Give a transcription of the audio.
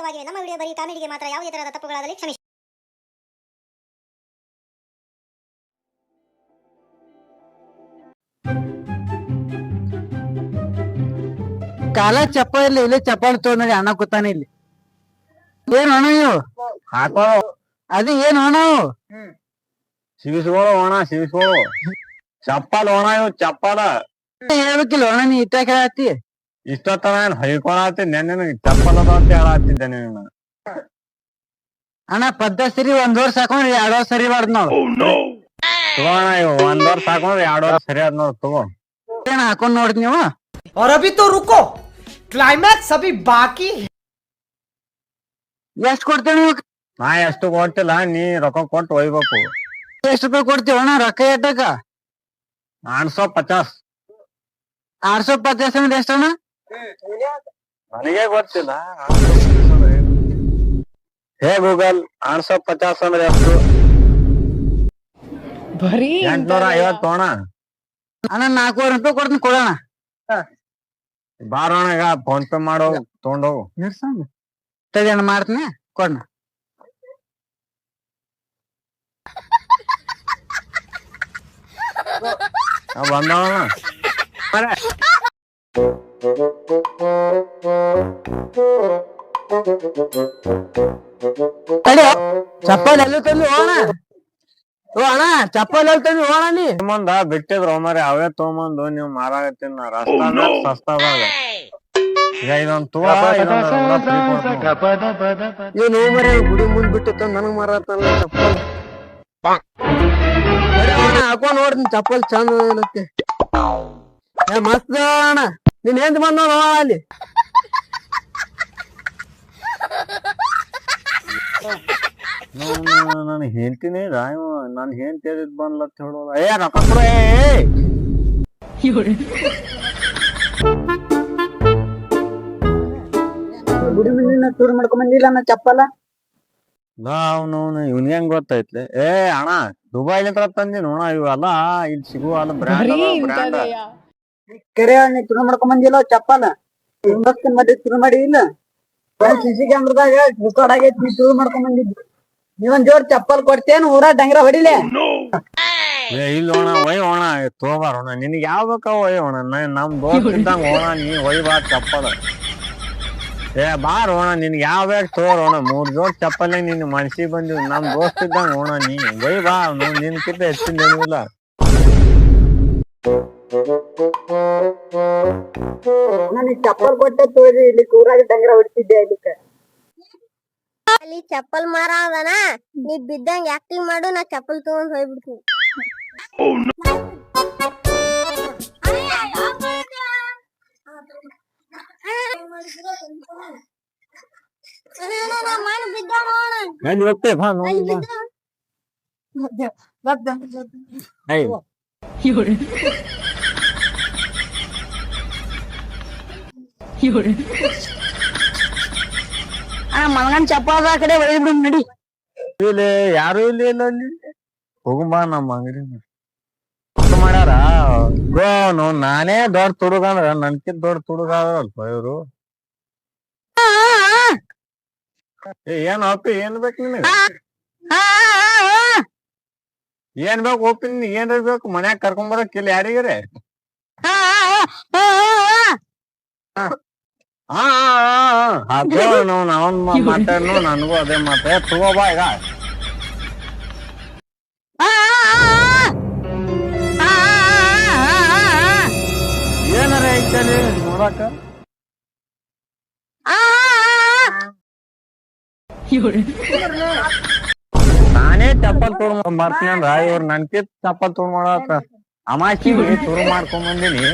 ಖಂಡಿತವಾಗಿಯೂ ನಮ್ಮ ವಿಡಿಯೋ ಬರೀ ಕಾಮಿಡಿಗೆ ಮಾತ್ರ ಯಾವುದೇ ತರಹದ ತಪ್ಪುಗಳಾದಲ್ಲಿ ಕ್ಷಮಿಸಿ. ಕಾಲ ಚಪ್ಪ ಇಲ್ಲ ಇಲ್ಲಿ ಚಪ್ಪಾಳೆ ತೊಗೊಂಡಿ ಅಣ್ಣ ಕೂತಾನೆ ಇಲ್ಲಿ. ಏನ್ ಅಣ್ಣ ಇವು ಹಾಕೋ. ಅದು ಏನ್ ಅಣ್ಣ ಇವು? ಸಿಗಿಸ್ಕೊಳ್ಳೋ ಒಣ ಸಿಗಿಸ್ಕೊಳ್ಳೋ ಚಪ್ಪಲ್ ಒಣ ಇವು ಚಪ್ಪಲ. ಹೇಳ್ಬೇಕಿಲ್ಲ ಅಣ್ಣ ನೀ ಇಟ್ಟ ಹೇಳತ್ತಿ. ಇಷ್ಟೊತ್ತನ ಏನ್ ಹೊಯ್ಕೊಳತಿ ನೆನ್ನೆ ಚಪ್ಪಲ್ ಅದ ಅಂತ ಹೇಳತ್ತಿದ್ದೆ ನೀನು ಅಣ್ಣ ಪದ್ದ ಸರಿ ಒಂದ್ ವರ್ಷ ಹಾಕೊಂಡ್ರಿ ಎರಡ್ ವರ್ಷ ಸರಿ ಬಾರ್ದ್ ನಾವು ತಗೋಣ ಇವು ಒಂದ್ ವರ್ಷ ಹಾಕೊಂಡ್ರೆ ಎರಡ್ ವರ್ಷ ಸರಿ ಆದ್ ನೋಡ್ ತಗೋ ಏನ್ ಹಾಕೊಂಡ್ ನೋಡ್ರಿ ನೀವು और अभी तो रुको क्लाइमैक्स अभी बाकी है ಎಷ್ಟ್ ಕೊಡ್ತೀವಿ ನೀವು ನಾ ಎಷ್ಟು ಕೊಟ್ಟಿಲ್ಲ ನೀ ರೊಕ್ಕ ಕೊಟ್ಟು ಒಯ್ಬೇಕು ಎಷ್ಟ್ ರೂಪಾಯಿ ಕೊಡ್ತೀವಿ ಅಣ್ಣ ರೊಕ್ಕ ಎಟ್ಟಕ ನಾನ್ಸೋ ಪಚಾಸ್ ಆರ್ ಸಾವಿರ ಪಚಾಸ್ ಅಂದ್ರೆ ಎಷ್ಟ್ ಅಣ್ಣ ನನಗೆ ಗೊತ್ತಿಲ್ಲ. ಹೇ ಗೂಗಲ್ ಆರ್ಸೋ ಪಚಾಸ್ ಅಂದ್ರೆ ಎಷ್ಟು? ಬರೀ ಎಂಟ್ನೂರ ಐವತ್ತು ಅಣ್ಣ ಅಣ್ಣ ನಾಲ್ಕೂವರೆ ರೂಪಾಯಿ ಕೊಡ್ತೀನಿ ಕೊಡೋಣ. ಬಾರೋಣ ಈಗ ಫೋನ್ ಪೇ ಮಾಡೋ ತಗೊಂಡೋಗು ತಡಿ ಅಣ್ಣ ಮಾಡ್ತೀನಿ ಕೊಡಣ. ಬಂದವಣ ತಡಿ. ಚಪ್ಪಲ್ ಎಲ್ಲಿ ತಂದು ಹೋಣ ಓ ಅಣ್ಣ ಚಪ್ಪಲ್ ಎಲ್ಲಿ ತಂದಿ ಹೋಣ ನೀ. ಮುಂದ ಬಿಟ್ಟಿದ್ರು ಮರಿ ಅವೇ ತಗೊಂಬಂದು ನೀವು ಮಾರಾಗತ್ತಿನ ನಾ ರಸ್ತಾನ ಸಸ್ತಾದಾಗ ಈಗ ಇದೊಂದ್ ಕೊಡ್ತೀನಿ. ಇವ್ ನೋವು ಮರಿ ಗುಡಿ ಮುಂದ್ ಬಿಟ್ಟು ತಂದ್ ನನಗ್ ಮಾರತ್ತಲ್ಲ ಚಪ್ಪಲ್. ಅಣ್ಣ ಹಾಕೊಂಡ್ ನೋಡ್ತೀನಿ ಚಪ್ಪಲ್ ಚಂದ ಇರುತ್ತೆ ಏ ಮಸ್ತ್ ಅಣ್ಣ ನೀನ್ ಹೆಂದ್ ಬಂದ್ ನೋಡ್ ಅಲ್ಲಿ. ನಾನು ನಾನು ಹೇಳ್ತೀನಿ ರಾಯವ ನಾನು ಹೆಂಡ್ತಿ ಹೇಳಿದ್ ಅಂತ ಹೇಳೋಲ್ಲ ಏ ರೊಕ್ಕ ಕೊಡು. ಗುಡಿ ಮುಂದಿನ ಟೂರ್ ಮಾಡ್ಕೊಂಡ್ ಬಂದಿಲ್ಲ ನಾ ಚಪ್ಪಲ ಅವನು ಇವ್ನಿಗೆ ಹೆಂಗ್ ಗೊತ್ತೈತ್ಲೆ ಏ ಅಣ್ಣ ದುಬೈಲಿಂದ ತಂದಿ ನೋಣ ಇವೆಲ್ಲ ಇಲ್ಲಿ ಸಿಗುವ ಅಲ್ಲ ಬ್ರ್ಯಾಂಡ್ ಬ್ರ್ಯಾಂಡ್ ಕರೆ ಟೂರ್ ಮಾಡ್ಕೊಂಡ್ ಬಂದಿಲ್ಲ ಚಪ್ಪಲ. ಮತ್ತೆ ಟೂರ್ ಮಾಡಿ ಇಲ್ಲ. ಸಿಸಿ ಕ್ಯಾಮ್ರದಾಗ ರೆಕಾರ್ಡ್ ಆಗೈತಿ ಮಾಡ್ಕೊಂಡ್ ನೀವೊಂದ್ ಜೋಡ್ ಚಪ್ಪಲ್ ಕೊಡ್ತೇನ್ ಊರ ಡಂಗ್ರ ಹೊಡಿಲೆ? ಏ ಇಲ್ಲ ಅಣ್ಣ ಒಯ್ ಹೋಣ ತೋಬಾರ ಅಣ್ಣ ನಿನಗೆ ಯಾವ ಬೇಕಾವ ಒಯ್ ಹೋಣ ನಾ- ನಮ್ ದೋಸ್ತ ಇದ್ದಂಗ ಅಣ್ಣ ನೀ ಒಯ್ ಬಾ ಚಪ್ಪಲ್. ಏ ಬಾರ ಹೋಣ ನಿನ್ಗೆ ಯಾವ ಬೇಕ ತೋರ್ ಹೋಣ ಮೂರ್ ಜೋರ್ ಚಪ್ಪಲ್ ನಿನ್ ಮನ್ಸಿಗೆ ಬಂದಿವ್? ನಮ್ ದೋಸ್ತ ಇದ್ದಂಗ ಅಣ್ಣ ನೀ ಒಯ್ ಬಾ ನಿನ್ಕಿಂತ ಹೆಚ್ಚಿನ ಏನಿಲ್ಲ ನನಗೆ ಚಪ್ಪಲ್ ಬಟ್ಟೆ ತೋರಿ ಇಲ್ಲಿ ಊರಾಗ ಡಂಗ್ರ ಹೊಡ್ತಿದ್ದೆ ಇದಕ್ಕೆ ಅಲ್ಲಿ ಚಪ್ಪಲ್ ಮಾರ ಅದನ ನೀ ಬಿದ್ದಂಗ ಆಕ್ಟಿಂಗ್ ಮಾಡು ನಾ ಚಪ್ಪಲ್ ತಗೊಂಡ್ ಹೋಗ್ಬಿಡ್ತೀನಿ. ಬಾ ನೋಡಿ ಬಾ ಏಯ್ ಆ ಮಲ್ಗನ್ ಆ ಕಡೆ ಹೊಡಿದ್ಬಿಡು ನಡಿ. ಇಲ್ಲಿ ಯಾರು ಇಲ್ಲಿ ಇಲ್ಲ ಅಲ್ಲಿ? ಹೋಗುಂಬಾ ನಮ್ಮ ಅಂಗಡಿ ಮಾಡ್ಯಾರ? ಗೋ ನೋ- ನಾನೇ ದೊಡ್ಡ ತುಡುಗ ಅಂದ್ರ ನನ್ಕಿಂತ ದೊಡ್ಡ ತುಡುಗ ಅಲ್ಪ ಇವ್ರು? ಏ ಏನ್ ಅಪ್ಪಿ ಏನ್ ಬೇಕು ನಿನಗ? ಏನ್ ಬೇಕು ಒಪ್ಪಿ ಏನ್ ಬೇಕು ಮನ್ಯಾಗ ಕರ್ಕೊಂಡ್ ಬರಕ್ ಇಲ್ಲಿ ಯಾರಿಗಾರೆ? ಹಾ ಹಾ ಅವನ್ ಮಾತಾಡ್ನು ನನಗೂ ಅದೇ ಮಾತೆ. ತಗೋಬಾ ಈಗ. ಏನಾರ ಐತಲ್ಲಿ ನೋಡಾಕ? ನಾನೇ ಚಪ್ಪಲ್ ತೊಗೊಂಡ್ ಬರ್ತೀನಿ ಅಂದ್ರ ಇವ್ರ ನನ್ಕಿತ್ ಚಪ್ಪಲ್ ತುಳು ಮಾಡತ್ತ ಅಮಾಸಿ ಶುರು ಮಾಡ್ಕೊಂಡ್ ಬಂದಿನಿ.